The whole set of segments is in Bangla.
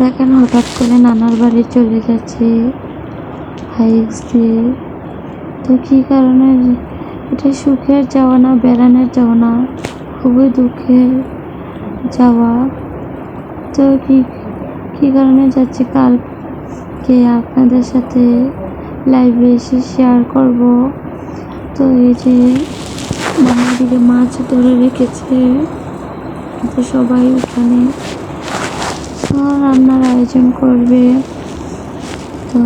দেখেন হঠাৎ করে নানার বাড়ি চলে যাচ্ছে হাইক্স দিয়ে তো কী কারণে? এটা সুখের যাওয়া না, বেড়ানোর যাওয়া না, খুবই দুঃখের যাওয়া। তো কি, কী কারণে যাচ্ছি? কালকে আপনাদের সাথে লাইভে এসে শেয়ার করব। তো এই যে মামার দিকে মাছ ধরে রেখেছে, তো সবাই ওখানে রান্নার আয়োজন করবে। তো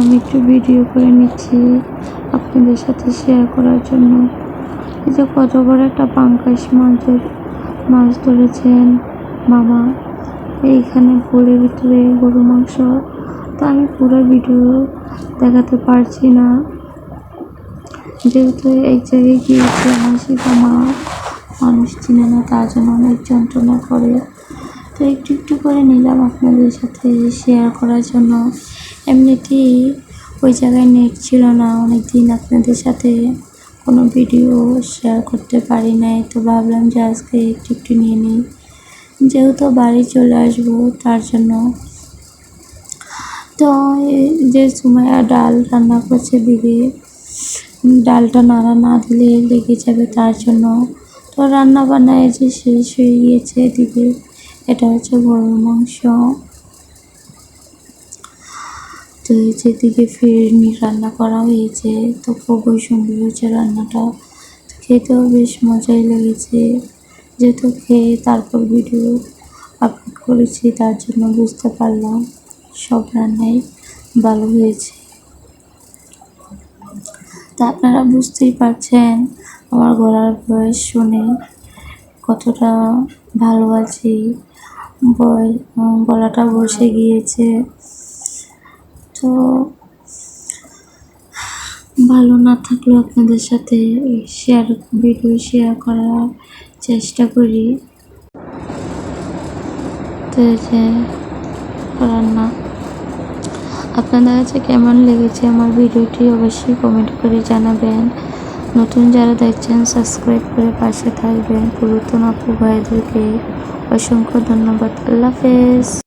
আমি একটু ভিডিও করে নিচ্ছি আপনাদের সাথে শেয়ার করার জন্য। এই যে কত বড় একটা পাঙ্কাশ মাছ মাছ ধরেছেন মামা। এইখানে পুলের ভিতরে গরু মাংস। তো আমি পুরো ভিডিও দেখাতে পারছি না। যেহেতু এক জায়গায় গিয়েছি আমার সেটা মা। মানুষ চিনে না, তার জন্য অনেক যন্ত্রণা করে। তো একটু একটু করে নিলাম আপনাদের সাথে শেয়ার করার জন্য। এমনিতেই ওই জায়গায় নেট ছিল না অনেক দিন আপনাদের সাথে কোনো ভিডিও শেয়ার করতে পারি নাই। তো ভাবলাম যে আজকে একটু একটু নিয়ে নিই। যেহেতু বাড়ি চলে আসব, তার জন্য। তো যে সুমাইয়া ডাল রান্না করছে দিদি, ডালটা নাড়া না দিলে লেগে যাবে তার জন্য। তো রান্না বান্না যে শেষ হয়ে গিয়েছে দিদি এটা হচ্ছে গরুর মাংস। তো এই যে দিকে ফিরনি রান্না করা হয়েছে, তো খুবই সুন্দর হয়েছে রান্নাটা। খেতেও বেশ মজাই লেগেছে। যেহেতু খেয়ে তারপর ভিডিও আপলোড করেছি, তার জন্য বুঝতে পারলাম সব রান্নাই ভালো হয়েছে। তা আপনারা বুঝতেই পারছেন, আমার গলার বয়স শুনে কতটা ভালো আছি বয় গলাটা বসে গিয়েছে। তো ভালো না থাকলেও আপনাদের সাথে শেয়ার ভিডিও শেয়ার করার চেষ্টা করি। তো যে, রান্না। আপনাদের কাছে কেমন লেগেছে আমার ভিডিওটি অবশ্যই কমেন্ট করে জানাবেন। নতুন যারা দেখছেন সাবস্ক্রাইব করে পাশে থাকবেন পুরাতন আপু ভাইদেরকে। অসংখ্য ধন্যবাদ। আল্লাহ হাফেজ।